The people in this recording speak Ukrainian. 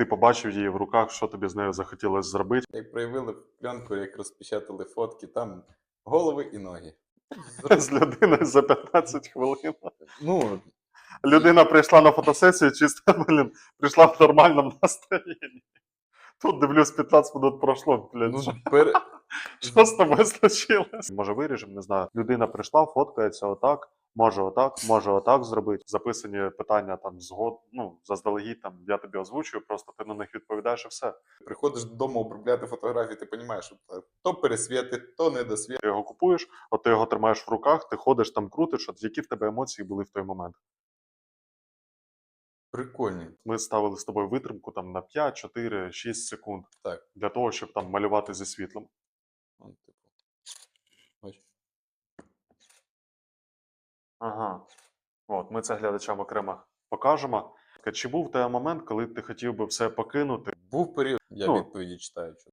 ти побачив її в руках, що тобі з нею захотілося зробити. Як проявили пленку, як розпечатали фотки, там голови і ноги. з людиною за 15 хвилин. Ну, Людина прийшла на фотосесію, чисто, блін, прийшла в нормальному настроєнні. Тут дивлюсь, 15 минут пройшло, блін. ну пер... Що з тобою случилось? Може, виріжемо, не знаю. Людина прийшла, фоткається отак, може отак, може отак зробити. Записані питання там згод, ну, заздалегідь там я тобі озвучую, просто ти на них відповідаєш і все. приходиш додому обробляти фотографії, ти розумієш, що то пересвіти, то недосвіти. Ти його купуєш, от ти його тримаєш в руках, ти ходиш там, крутиш, от які в тебе емоції були в той момент. Прикольні. Ми ставили з тобою витримку там на 5, 4, 6 секунд. Так. Для того, щоб там малювати зі світлом. От, типу. Ось. Ага. От, ми це глядачам окремо покажемо. Чи був той момент, коли ти хотів би все покинути? Був період, я Ну. відповіді читаю.